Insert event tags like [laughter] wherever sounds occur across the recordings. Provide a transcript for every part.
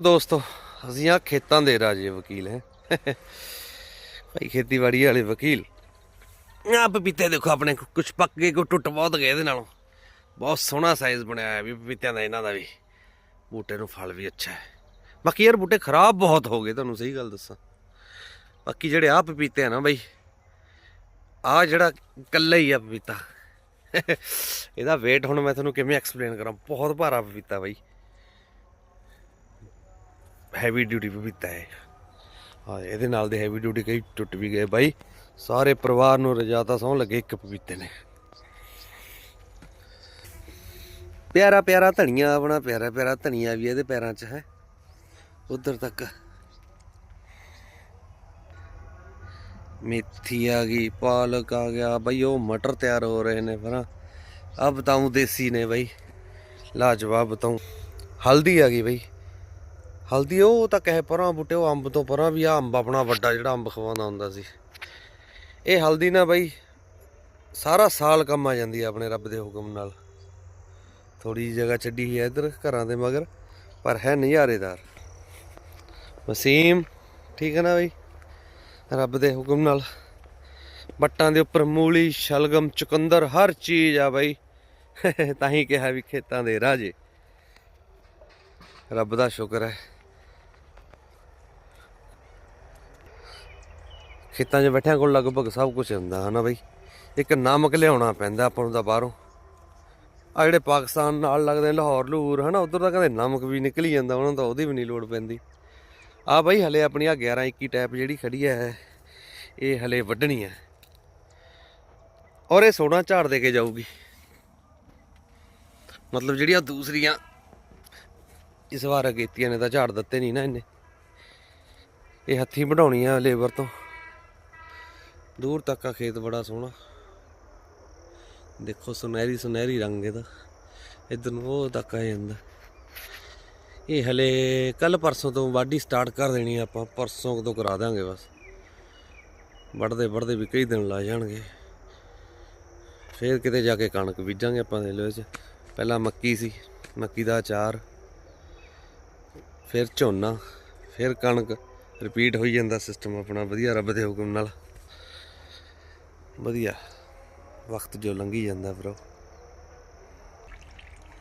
ਦੋਸਤੋ, ਅਸੀਂ ਆ ਖੇਤਾਂ ਦੇ ਰਾਜੇ ਵਕੀਲ ਹੈ। ਭਾਈ ਖੇਤੀਬਾੜੀ ਵਾਲੇ ਵਕੀਲ। ਆ ਪਪੀਤੇ ਦੇਖੋ ਆਪਣੇ ਕੁਝ ਪੱਕ ਗਏ ਕੋ ਟੁੱਟ ਬਹੁਤ ਗਏ ਇਹਦੇ ਨਾਲੋਂ। ਬਹੁਤ ਸੋਹਣਾ ਸਾਈਜ਼ ਬਣਿਆ ਹੈ ਵੀ ਪਪੀਤਿਆਂ ਦਾ, ਇਹਨਾਂ ਦਾ ਵੀ। ਬੂਟੇ ਨੂੰ ਫਲ ਵੀ ਅੱਛਾ ਹੈ। ਬਾਕੀ ਯਾਰ ਬੂਟੇ ਖਰਾਬ ਬਹੁਤ ਹੋ ਗਏ, ਤੁਹਾਨੂੰ ਸਹੀ ਗੱਲ ਦੱਸਾਂ। ਬਾਕੀ ਜਿਹੜੇ ਆ ਪਪੀਤੇ ਆ ਨਾ ਬਾਈ ਆ ਜਿਹੜਾ ਕੱਲਾ ਹੀ ਆ ਪਪੀਤਾ। ਇਹਦਾ weight ਹੁਣ ਮੈਂ ਤੁਹਾਨੂੰ ਕਿਵੇਂ ਐਕਸਪਲੇਨ ਕਰਾਂ, ਬਹੁਤ ਭਾਰਾ ਪਪੀਤਾ ਬਾਈ। ਹੈਵੀ ਡਿਊਟੀ ਪਪੀਤਾ ਹੈ ਹਾਂ, ਇਹਦੇ ਨਾਲ ਦੇ ਹੈਵੀ ਡਿਊਟੀ ਕਈ ਟੁੱਟ ਵੀ ਗਏ ਬਾਈ। ਸਾਰੇ ਪਰਿਵਾਰ ਨੂੰ ਰਜਾਤਾ ਸੌਂ ਲੱਗੇ ਇੱਕ ਪਪੀਤੇ ਨੇ। ਪਿਆਰਾ ਪਿਆਰਾ ਧਨੀਆ ਆਪਣਾ, ਪਿਆਰਾ ਪਿਆਰਾ ਧਨੀਆ ਵੀ ਇਹਦੇ ਪੈਰਾਂ 'ਚ ਹੈ। ਉਧਰ ਤੱਕ। ਮੇਥੀ ਆ ਗਈ, ਪਾਲਕ ਆ ਗਿਆ। ਬਈ ਉਹ ਮਟਰ ਤਿਆਰ ਹੋ ਰਹੇ ਨੇ ਫਿਰ ਆ ਬਤਾਉਂ ਦੇਸੀ ਨੇ ਬਈ। ਲਾਜਵਾਬ ਬਤਾਉਂ ਹਲਦੀ ਆ ਗਈ ਬਈ। ਹਲਦੀ, ਉਹ ਤਾਂ ਕਹੇ ਪਰਾਂ ਬੂਟੇ, ਉਹ ਅੰਬ ਤੋਂ ਪਰਾਂ ਵੀ ਆ, ਅੰਬ ਆਪਣਾ ਵੱਡਾ ਜਿਹੜਾ ਅੰਬ ਖਵਾਉਂਦਾ ਹੁੰਦਾ ਸੀ। ਇਹ ਹਲਦੀ ਨਾ ਬਾਈ, ਸਾਰਾ ਸਾਲ ਕੰਮ ਆ ਜਾਂਦੀ ਆ ਆਪਣੇ ਰੱਬ ਦੇ ਹੁਕਮ ਨਾਲ। ਥੋੜੀ ਜਗ੍ਹਾ ਛੱਡੀ ਹੈ ਇੱਧਰ, ਘਰਾਂ ਦੇ ਮਗਰ, ਪਰ ਹੈ ਨਜ਼ਾਰੇਦਾਰ। ਵਸੀਮ, ਠੀਕ ਹੈ ਨਾ ਬਈ? ਰੱਬ ਦੇ ਹੁਕਮ ਨਾਲ। ਬੱਟਾਂ ਦੇ ਉੱਪਰ ਮੂਲੀ, ਸ਼ਲਗਮ, ਚੁਕੰਦਰ, ਹਰ ਚੀਜ਼ ਆ ਬਾਈ। [laughs] ਤਾਂ ਹੀ ਕਿਹਾ ਵੀ ਖੇਤਾਂ ਦੇ ਰਾਜੇ। ਰੱਬ ਦਾ ਸ਼ੁਕਰ ਹੈ। ਖੇਤਾਂ 'ਚ ਬੈਠਿਆਂ ਕੋਲ ਲਗਭਗ ਸਭ ਕੁਝ ਹੁੰਦਾ, ਹਨਾ ਬਈ? ਇੱਕ ਨਮਕ ਲਿਆਉਣਾ ਪੈਂਦਾ ਆਪਾਂ ਨੂੰ ਤਾਂ ਬਾਹਰੋਂ। ਆ ਜਿਹੜੇ ਪਾਕਿਸਤਾਨ ਨਾਲ ਲੱਗਦੇ ਲਾਹੌਰ, ਲਹੂਰ, ਹਨਾ, ਉਧਰ ਤਾਂ ਕਹਿੰਦੇ ਨਮਕ ਵੀ ਨਿਕਲੀ ਜਾਂਦਾ, ਉਹਨਾਂ ਨੂੰ ਤਾਂ ਉਹਦੀ ਵੀ ਨਹੀਂ ਲੋੜ ਪੈਂਦੀ। ਆ ਬਈ ਹਲੇ ਆਪਣੀ ਆ 11 21 ਟੈਪ ਜਿਹੜੀ ਖੜੀ ਹੈ ਇਹ ਹਲੇ ਵੱਢਣੀ ਹੈ ਔਰ ਇਹ ਸੋਨਾ ਝਾੜ ਦੇ ਕੇ ਜਾਊਗੀ। ਮਤਲਬ ਜਿਹੜੀਆਂ ਦੂਸਰੀਆਂ ਇਸ ਵਾਰ ਅਗੇਤੀਆਂ ਨੇ ਤਾਂ ਝਾੜ ਦਿੱਤੇ ਨਹੀਂ ਨਾ ਇਹਨੇ। ਇਹ ਹੱਥੀ ਵਢਾਉਣੀ ਆ ਲੇਬਰ ਤੋਂ। ਦੂਰ ਤੱਕ ਆ ਖੇਤ ਬੜਾ ਸੋਹਣਾ। ਦੇਖੋ ਸੁਨਹਿਰੀ ਸੁਨਹਿਰੀ ਰੰਗ ਇਹਦਾ। ਇਧਰ ਨੂੰ ਉਹ ਤੱਕ ਆ ਜਾਂਦਾ। ਇਹ ਹਲੇ ਕੱਲ ਪਰਸੋਂ ਤੋਂ ਵਾਢੀ ਸਟਾਰਟ ਕਰ ਦੇਣੀ ਆਪਾਂ। ਪਰਸੋਂ ਤੋਂ ਕਰਾ ਦਾਂਗੇ ਬਸ। ਵੱਢਦੇ ਵੱਢਦੇ ਵੀ ਕਈ ਦਿਨ ਲਾ ਜਾਣਗੇ। ਫੇਰ ਕਿਤੇ ਜਾ ਕੇ ਕਣਕ ਬੀਜਾਂਗੇ ਆਪਾਂ ਦੇ ਵਿੱਚ ਪਹਿਲਾਂ ਮੱਕੀ ਸੀ, ਮੱਕੀ ਦਾ ਅਚਾਰ। ਫਿਰ ਝੋਨਾ। ਫਿਰ ਕਣਕ। ਰਿਪੀਟ ਹੋਈ ਜਾਂਦਾ ਸਿਸਟਮ ਆਪਣਾ। ਵਧੀਆ ਰੱਬ ਦੇ ਹੁਕਮ ਨਾਲ। ਵਧੀਆ। ਵਕਤ ਜੋ ਲੰਘੀ ਜਾਂਦਾ ਬ్రో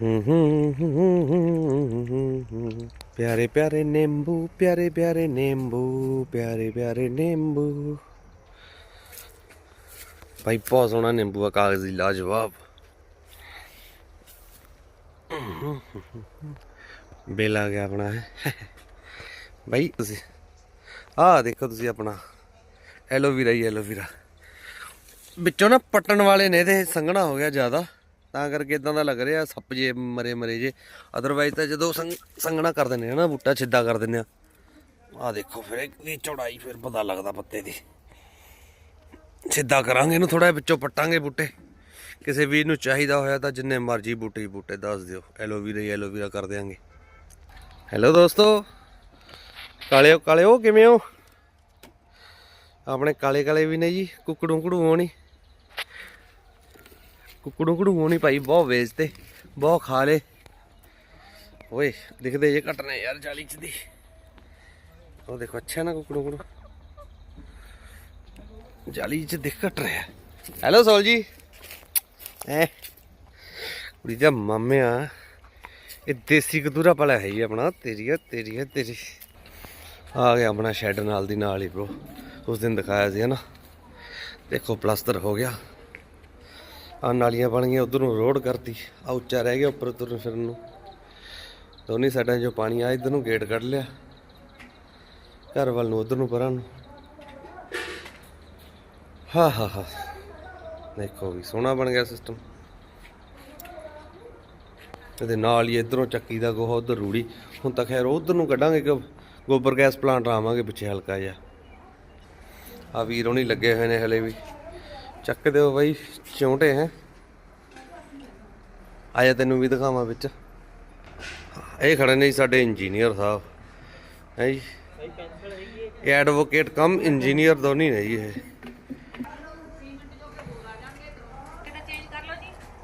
ਹੂੰ ਹੂੰ ਹੂੰ ਹੂੰ ਹੂੰ ਹੂੰ ਪਿਆਰੇ ਪਿਆਰੇ ਨਿੰਬੂ, ਪਿਆਰੇ ਪਿਆਰੇ ਨਿੰਬੂ, ਪਿਆਰੇ ਪਿਆਰੇ ਨਿੰਬੂ। ਭਾਈ ਬਹੁਤ ਸੋਹਣਾ ਨਿੰਬੂ ਆ, ਕਾਗਜ਼ੀ ਲਾਜਵਾਬ ਬੇਲ ਆ ਗਿਆ ਆਪਣਾ ਹੈ। ਭਾਈ ਤੁਸੀਂ, ਆਹ ਦੇਖੋ ਤੁਸੀਂ ਆਪਣਾ। ਐਲੋਵੀਰਾ ਹੀ ਐਲੋਵੀਰਾ। ਵਿੱਚੋਂ ਨਾ ਪੱਟਣ ਵਾਲੇ ਨੇ ਇਹਦੇ ਸੰਘਣਾ ਹੋ ਗਿਆ ਜ਼ਿਆਦਾ। ਤਾਂ ਕਰਕੇ ਇਦਾਂ ਦਾ ਲੱਗ ਰਿਹਾ, ਸੱਪ ਜੇ ਮਰੇ ਮਰੇ ਜੇ। ਅਦਰਵਾਈਜ਼ ਤਾਂ ਜਦੋਂ ਸੰਘ- ਸੰਘਣਾ ਕਰ ਦਿੰਦੇ ਆ ਨਾ, ਬੂਟਾ ਛਿੱਦਾ ਕਰ ਦਿੰਦੇ ਆ। ਆਹ ਦੇਖੋ ਫਿਰ ਇਹਦੀ ਚੌੜਾਈ ਫਿਰ ਪਤਾ ਲੱਗਦਾ ਪੱਤੇ ਦੀ। ਸਿੱਧਾ ਕਰਾਂਗੇ ਇਹਨੂੰ ਥੋੜਾ ਵਿੱਚੋਂ ਪੱਟਾਂਗੇ ਬੂਟੇ। ਕਿਸੇ ਵੀਰ ਨੂੰ ਚਾਹੀਦਾ ਹੋਇਆ ਤਾਂ ਜਿੰਨੇ ਮਰਜ਼ੀ ਬੂਟੇ ਹੀ ਬੂਟੇ, ਦੱਸ ਦਿਓ। ਐਲੋਵੀਰਾ ਹੀ ਐਲੋਵੀਰਾ ਕਰ ਦਿਆਂਗੇ। ਹੈਲੋ ਦੋਸਤੋ। ਕਾਲਿਓ ਕਾਲਿਓ, ਕਿਵੇਂ ਹੋ? ਆਪਣੇ ਕਾਲੇ ਕਾਲੇ ਵੀ ਨੇ ਜੀ ਕੁੱਕੜੂ ਕੁੜੂ ਹੋਣੀ। ਕੁੱਕੜੂ ਕੁੜੂ ਹੋਣੀ ਭਾਈ, ਬਹੁਤ ਵੇਚਤੇ ਬਹੁਤ ਖਾ ਲੇ ਓਏ, ਦਿਖਦੇ ਜੇ ਘਟਨੇ ਯਾਰ ਜਾਲੀ ਚ ਦੀ। ਉਹ ਦੇਖੋ, ਅੱਛਾ ਨਾ ਕੁੱਕੜੂ ਕੁੜੂ ਜਾਲੀ ਚ ਦਿਖ ਘਟ ਰਿਹਾ। ਹੈਲੋ ਸੋਲ ਜੀ। ਐ, ਕੁੜੀ ਦਾ ਮਾਮਿਆ, ਇਹ ਦੇਸੀ ਕਦੂਰਾ ਪਲਾ ਹੈ ਜੀ ਆਪਣਾ, ਤੇਰੀ ਆ ਤੇਰੀ ਆ ਤੇਰੀ। ਆ ਗਿਆ ਆਪਣਾ ਸ਼ੈੱਡ ਨਾਲ ਦੀ ਨਾਲ ਹੀ ਬ్రో ਉਸ ਦਿਨ ਦਿਖਾਇਆ ਸੀ, ਹਨਾ। ਦੇਖੋ ਪਲਾਸਟਰ ਹੋ ਗਿਆ। ਆ ਨਾਲੀਆਂ ਬਣ ਗਈਆਂ, ਉਧਰ ਨੂੰ ਰੋਡ ਕਰਤੀ। ਆ ਉੱਚਾ ਰਹਿ ਗਿਆ ਉੱਪਰ ਤੁਰਨ ਫਿਰਨ ਨੂੰ। ਦੋਨੀ ਸਾਈਡਾਂ 'ਚੋਂ ਪਾਣੀ ਆ ਇਧਰ ਨੂੰ ਗੇਟ ਕੱਢ ਲਿਆ। ਘਰ ਵੱਲ ਨੂੰ ਉਧਰ ਨੂੰ ਪਰਾਂ ਨੂੰ। ਹਾ ਹਾ ਹਾ। ਦੇਖੋ ਵੀ ਸੋਹਣਾ ਬਣ ਗਿਆ ਸਿਸਟਮ ਇਹਦੇ ਨਾਲ ਹੀ ਇਧਰੋਂ ਚੱਕੀ ਦਾ ਗੋਹਾ, ਉਧਰ ਰੂੜੀ। ਹੁਣ ਤਾਂ ਖੈਰ ਉਧਰ ਨੂੰ ਕੱਢਾਂਗੇ ਕਿ ਗੋਬਰ ਗੈਸ ਪਲਾਂਟ ਆਵਾਂਗੇ ਪਿੱਛੇ ਹਲਕਾ ਜਿਹਾ। ਆ ਵੀਰ ਹੋਣੀ ਲੱਗੇ ਹੋਏ ਨੇ ਹਲੇ ਵੀ। ਚੱਕ ਦਿਓ ਬਾਈ, ਚੌਂਟੇ ਹੈ। ਆਇਆ ਤੈਨੂੰ ਵੀ ਦਿਖਾਵਾਂ ਵਿੱਚ। ਇਹ ਖੜੇ ਨੇ ਸਾਡੇ ਇੰਜੀਨੀਅਰ ਸਾਹਿਬ। ਹੈ ਜੀ। ਇਹ ਐਡਵੋਕੇਟ ਕਮ ਇੰਜੀਨੀਅਰ ਦੋਨੀ ਨੇ ਜੀ ਇਹ।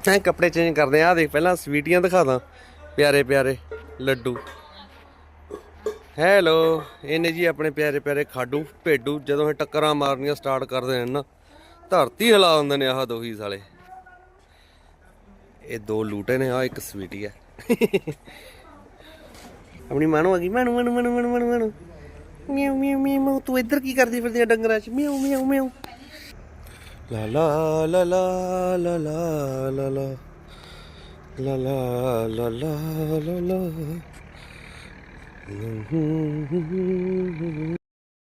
ਐ ਕੱਪੜੇ ਚੇਂਜ ਕਰਦੇ ਆ, ਆਹ ਦੇਖ ਪਹਿਲਾਂ ਸਵੀਟੀਆਂ ਦਿਖਾ ਦਾਂ। ਪਿਆਰੇ ਪਿਆਰੇ ਲੱਡੂ। ਹੈਲੋ ਇਹਨੇ ਜੀ ਆਪਣੇ ਪਿਆਰੇ ਪਿਆਰੇ ਖਾਡੂ, ਭੇਡੂ, ਜਦੋਂ ਇਹ ਟੱਕਰਾਂ ਮਾਰਨੀਆਂ ਸਟਾਰਟ ਕਰਦੇ ਨੇ ਨਾ। ਧਰਤੀ ਹਿਲਾ ਦਿੰਦੇ ਨੇ ਆਹ ਦੋਹੀ ਸਾਲੇ ਇਹ ਦੋ ਲੂਟੇ ਨੇ ਆ ਇੱਕ ਸਵੀਟੀ ਹੈ ਆਪਣੀ ਮਾਨੋ ਆ ਗਈ ਮਾਨੋ ਮਾਨੋ ਮਾਨੋ ਮਾਨੋ ਮਾਨੋ ਮਾਨੋ ਮਿਆਉ ਮਿਆਉ ਮਿਆਉ ਤੂੰ ਇੱਧਰ ਕੀ ਕਰਦੀ ਫਿਰਦੀ ਆ ਡੰਗਰਾਂ 'ਚ ਮਿਆਉ ਮਿਆਉ ਮਿਆਉ ਲਾ ਲਾ ਲਾ ਲਾ ਲਾ ਲਾ ਲਾ ਲਾ ਲਾ ਲਾ ਲਾ ਲਾ ਲਾ ਲਾ